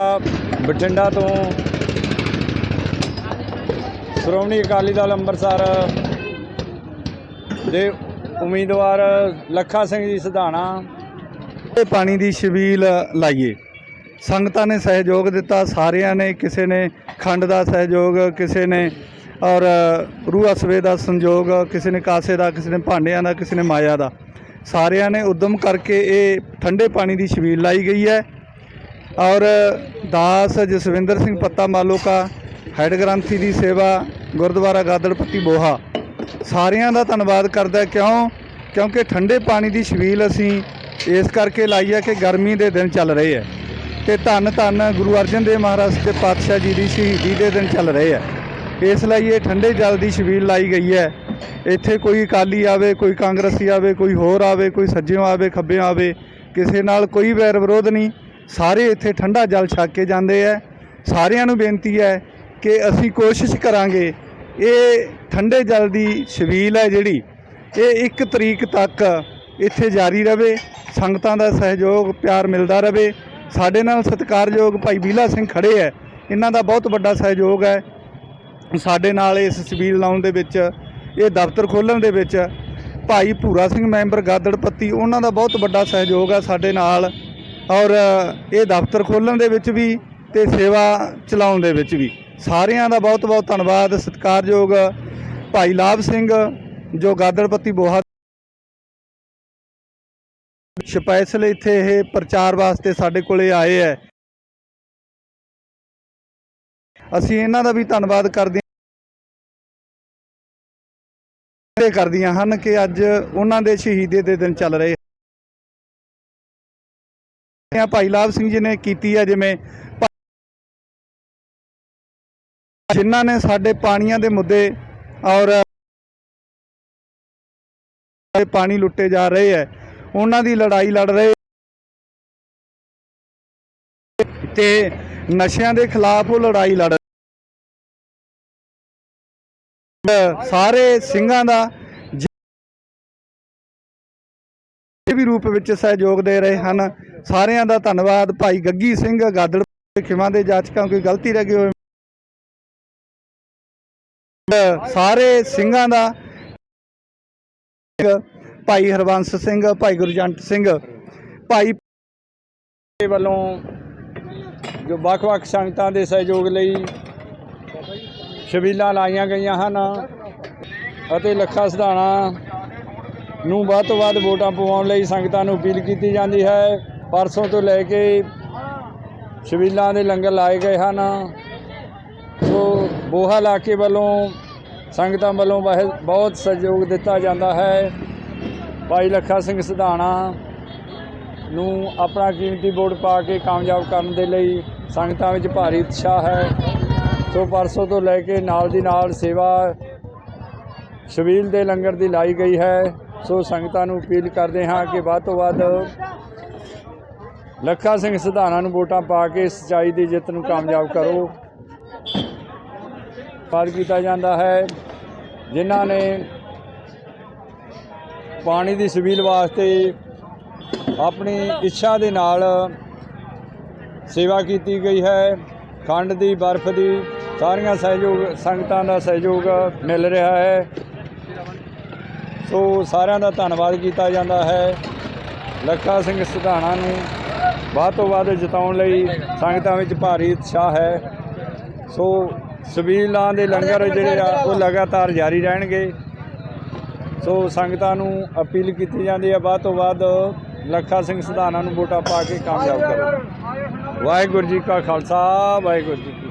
ਬਠਿੰਡਾ ਤੋਂ ਸ਼੍ਰੋਮਣੀ ਅਕਾਲੀ ਦਲ ਅੰਮ੍ਰਿਤਸਰ ਦੇ ਉਮੀਦਵਾਰ ਲੱਖਾ ਸਿੰਘ ਜੀ ਸਿਧਾਣਾ। ਇਹ ਪਾਣੀ ਦੀ ਛਬੀਲ ਲਾਈਏ। ਸੰਗਤਾਂ ਨੇ ਸਹਿਯੋਗ ਦਿੱਤਾ, ਸਾਰਿਆਂ ਨੇ, ਕਿਸੇ ਨੇ ਖੰਡ ਦਾ ਸਹਿਯੋਗ, ਕਿਸੇ ਨੇ, ਔਰ ਰੂਹ ਅਸਵੇ ਦਾ ਸੰਯੋਗ, ਕਿਸੇ ਨੇ ਕਾਸੇ ਦਾ, ਕਿਸੇ ਨੇ ਭਾਂਡਿਆਂ ਦਾ, ਕਿਸੇ ਨੇ ਮਾਇਆ ਦਾ। ਸਾਰਿਆਂ ਨੇ ਉਦਮ ਕਰਕੇ ਇਹ ਠੰਡੇ ਪਾਣੀ ਦੀ ਛਬੀਲ ਲਾਈ ਗਈ ਹੈ। ਔਰ ਦਾਸ ਜਸਵਿੰਦਰ ਸਿੰਘ ਪੱਤਾ ਮਾਲੋਕਾ, ਹੈਡ ਗ੍ਰੰਥੀ ਦੀ ਸੇਵਾ, ਗੁਰਦੁਆਰਾ ਗਾਦੜਪੱਤੀ ਬੋਹਾ। ਸਾਰਿਆਂ ਦਾ ਧੰਨਵਾਦ ਕਰਦਾ ਕਿਉਂ? ਕਿਉਂਕਿ ਠੰਡੇ ਪਾਣੀ ਦੀ ਛਬੀਲ ਅਸੀਂ ਇਸ ਕਰਕੇ ਲਾਈ ਹੈ ਕਿ ਗਰਮੀ ਦੇ ਦਿਨ ਚੱਲ ਰਹੇ ਹੈ ਤੇ ਧੰਨ ਧੰਨ ਗੁਰੂ ਅਰਜਨ ਦੇਵ ਮਹਾਰਾਜ ਦੇ ਪਾਤਸ਼ਾਹ ਜੀ ਦੀ ਸ਼ਹੀਦੀ ਦੇ ਦਿਨ ਚੱਲ ਰਹੇ ਹੈ ਇਸ ਲਈ ਇਹ ਠੰਡੇ ਜਲ ਦੀ ਛਬੀਲ ਲਾਈ ਗਈ ਹੈ। ਇੱਥੇ ਕੋਈ ਅਕਾਲੀ ਆਵੇ, ਕੋਈ ਕਾਂਗਰਸੀ ਆਵੇ, ਕੋਈ ਹੋਰ ਆਵੇ, ਕੋਈ ਸੱਜਿਓਂ ਆਵੇ, ਖੱਬਿਓਂ ਆਵੇ, ਕਿਸੇ ਨਾਲ ਕੋਈ ਵੈਰ ਵਿਰੋਧ ਨਹੀਂ। ਸਾਰੇ ਇੱਥੇ ਠੰਡਾ ਜਲ ਛਕ ਕੇ ਜਾਂਦੇ ਹੈ ਸਾਰਿਆਂ ਨੂੰ ਬੇਨਤੀ ਹੈ ਕਿ ਅਸੀਂ ਕੋਸ਼ਿਸ਼ ਕਰਾਂਗੇ, ਇਹ ਠੰਡੇ ਜਲ ਦੀ ਛਬੀਲ ਹੈ ਜਿਹੜੀ, ਇਹ ਇੱਕ ਤਰੀਕ ਤੱਕ ਇੱਥੇ ਜਾਰੀ ਰਵੇ, ਸੰਗਤਾਂ ਦਾ ਸਹਿਯੋਗ, ਪਿਆਰ ਮਿਲਦਾ ਰਵੇ। ਸਾਡੇ ਨਾਲ ਸਤਿਕਾਰਯੋਗ ਭਾਈ ਬੀਲਾ ਸਿੰਘ ਖੜੇ ਹੈ ਇਹਨਾਂ ਦਾ ਬਹੁਤ ਵੱਡਾ ਸਹਿਯੋਗ ਹੈ ਸਾਡੇ ਨਾਲ ਇਸ ਛਬੀਲ ਲਾਉਣ ਦੇ ਵਿੱਚ, ਇਹ ਦਫ਼ਤਰ ਖੋਲ੍ਹਣ ਦੇ ਵਿੱਚ ਭਾਈ ਭੂਰਾ ਸਿੰਘ, ਮੈਂਬਰ ਗਾਦੜਪੱਤੀ, ਉਹਨਾਂ ਦਾ ਬਹੁਤ ਵੱਡਾ ਸਹਿਯੋਗ ਹੈ ਸਾਡੇ ਨਾਲ। ਔਰ ਇਹ ਦਫ਼ਤਰ ਖੋਲ੍ਹਣ ਦੇ ਵਿੱਚ ਵੀ ਤੇ ਸੇਵਾ ਚਲਾਉਣ ਦੇ ਵਿੱਚ ਵੀ। ਸਾਰਿਆਂ ਦਾ ਬਹੁਤ ਬਹੁਤ ਧੰਨਵਾਦ, ਸਤਿਕਾਰਯੋਗ ਭਾਈ ਲਾਭ ਸਿੰਘ, ਜੋ ਗਾਦੜਪੱਤੀ ਬੋਹਾ ਸਪੈਸ਼ਲ ਇੱਥੇ ਇਹ ਪ੍ਰਚਾਰ ਵਾਸਤੇ ਸਾਡੇ ਕੋਲੇ ਆਏ ਹੈ। ਅਸੀਂ ਇਹਨਾਂ ਦਾ ਵੀ ਧੰਨਵਾਦ ਕਰਦੇ ਕਰਦੀਆਂ ਹਨ ਕਿ ਅੱਜ ਉਹਨਾਂ ਦੇ ਸ਼ਹੀਦੇ ਦੇ ਦਿਨ ਚੱਲ ਰਹੇ ਆ ਭਾਈ ਲਾਭ ਸਿੰਘ ਜੀ ਨੇ ਕੀਤੀ ਹੈ ਜਿਵੇਂ ਭਾ- ਜਿਨ੍ਹਾਂ ਨੇ ਸਾਡੇ ਪਾਣੀਆਂ ਦੇ ਮੁੱਦੇ ਔਰ ਪਾਣੀ ਲੁੱਟੇ ਜਾ ਰਹੇ ਹੈ ਉਹਨਾਂ ਦੀ ਲੜਾਈ ਲੜ ਰਹੇ ਤੇ ਨਸ਼ਿਆਂ ਦੇ ਖਿਲਾਫ ਉਹ ਲੜਾਈ ਲੜ ਸਾਰੇ ਸਿੰਘਾਂ ਦਾ ਵੀ ਰੂਪ ਵਿੱਚ ਸਹਿਯੋਗ ਦੇ ਰਹੇ ਹਨ, ਸਾਰਿਆਂ ਦਾ ਧੰਨਵਾਦ। ਭਾਈ ਗੱਗੀ ਸਿੰਘ ਗਾਦੜ ਖਿਮਾ ਦੇ ਜਾਚਕਾਂ, ਕੋਈ ਗਲਤੀ ਰਹਿ ਗਈ ਹੋਵੇ। ਸਾਰੇ ਸਿੰਘਾਂ ਦਾ ਭਾਈ ਹਰਵੰਸ ਸਿੰਘ, ਭਾਈ ਗੁਰਜੰਟ ਸਿੰਘ, ਭਾਈ ਵੱਲੋਂ ਜੋ ਵੱਖ-ਵੱਖ ਸੰਗਤਾਂ ਦੇ ਸਹਿਯੋਗ ਲਈ ਸ਼ਬੀਲਾਂ ਲਾਈਆਂ ਗਈਆਂ ਹਨ ਅਤੇ ਲੱਖਾ ਸਿਧਾਣਾ ਨੂੰ ਵੱਧ ਤੋਂ ਵੱਧ ਵੋਟਾਂ ਪਵਾਉਣ ਲਈ ਸੰਗਤਾਂ ਨੂੰ ਅਪੀਲ ਕੀਤੀ ਜਾਂਦੀ ਹੈ। ਪਰਸੋਂ ਤੋਂ ਲੈ ਕੇ ਸ਼ਬੀਲਾਂ ਦੇ ਲੰਗਰ ਲਾਏ ਗਏ ਹਨ। ਸੋ ਬੋਹਾ ਇਲਾਕੇ ਵੱਲੋਂ ਸੰਗਤਾਂ ਵੱਲੋਂ ਬਹੁਤ ਬਹੁਤ ਸਹਿਯੋਗ ਦਿੱਤਾ ਜਾਂਦਾ ਹੈ। ਭਾਈ ਲੱਖਾ ਸਿੰਘ ਸਿਧਾਣਾ ਨੂੰ ਆਪਣਾ ਕੀਮਤੀ ਵੋਟ ਪਾ ਕੇ ਕਾਮਯਾਬ ਕਰਨ ਦੇ ਲਈ ਸੰਗਤਾਂ ਵਿੱਚ ਭਾਰੀ ਉਤਸ਼ਾਹ ਹੈ। ਸੋ ਪਰਸੋਂ ਤੋਂ ਲੈ ਕੇ ਨਾਲ ਦੀ ਨਾਲ ਸੇਵਾ ਸ਼ਬੀਲ ਦੇ ਲੰਗਰ ਦੀ ਲਾਈ ਗਈ ਹੈ। ਸੋ ਸੰਗਤਾਂ ਨੂੰ ਅਪੀਲ ਕਰਦੇ ਹਾਂ ਕਿ ਵੱਧ ਤੋਂ ਵੱਧ ਲੱਖਾ ਸਿੰਘ ਸਿਧਾਣਾ ਨੂੰ ਵੋਟਾਂ ਪਾ ਕੇ ਸਚਾਈ ਦੀ ਜਿੱਤ ਨੂੰ ਕਾਮਯਾਬ ਕਰੋ। ਪਾਰ ਕੀਤਾ ਜਾਂਦਾ ਹੈ। ਜਿਨ੍ਹਾਂ ਨੇ ਪਾਣੀ ਦੀ ਸਬੀਲ ਵਾਸਤੇ ਆਪਣੀ ਇੱਛਾ ਦੇ ਨਾਲ ਸੇਵਾ ਕੀਤੀ ਗਈ ਹੈ। ਖੰਡ ਦੀ, ਬਰਫ਼ ਦੀ ਸਾਰੀਆਂ ਸਹਿਯੋਗ ਸੰਗਤਾਂ ਦਾ ਸਹਿਯੋਗ ਮਿਲ ਰਿਹਾ ਹੈ। ਸੋ ਸਾਰਿਆਂ ਦਾ ਧੰਨਵਾਦ ਕੀਤਾ ਜਾਂਦਾ ਹੈ। ਲੱਖਾ ਸਿੰਘ ਸਿਧਾਣਾ ਨੂੰ ਵੱਧ ਤੋਂ ਵੱਧ ਜਿਤਾਉਣ ਲਈ ਸੰਗਤਾਂ ਵਿੱਚ ਭਾਰੀ ਉਤਸ਼ਾਹ ਹੈ। ਸੋ ਸਬੀਲਾਂ ਦੇ ਲੰਗਰ ਜਿਹੜੇ ਆ, ਉਹ ਲਗਾਤਾਰ ਜਾਰੀ ਰਹਿਣਗੇ। ਸੋ ਸੰਗਤਾਂ ਨੂੰ ਅਪੀਲ ਕੀਤੀ ਜਾਂਦੀ ਹੈ, ਵੱਧ ਤੋਂ ਵੱਧ ਲੱਖਾ ਸਿੰਘ ਸਿਧਾਣਾ ਨੂੰ ਵੋਟਾਂ ਪਾ ਕੇ ਕਾਮਯਾਬ ਕਰੋ। ਵਾਹਿਗੁਰੂ ਜੀ ਕਾ ਖਾਲਸਾ, ਵਾਹਿਗੁਰੂ ਜੀ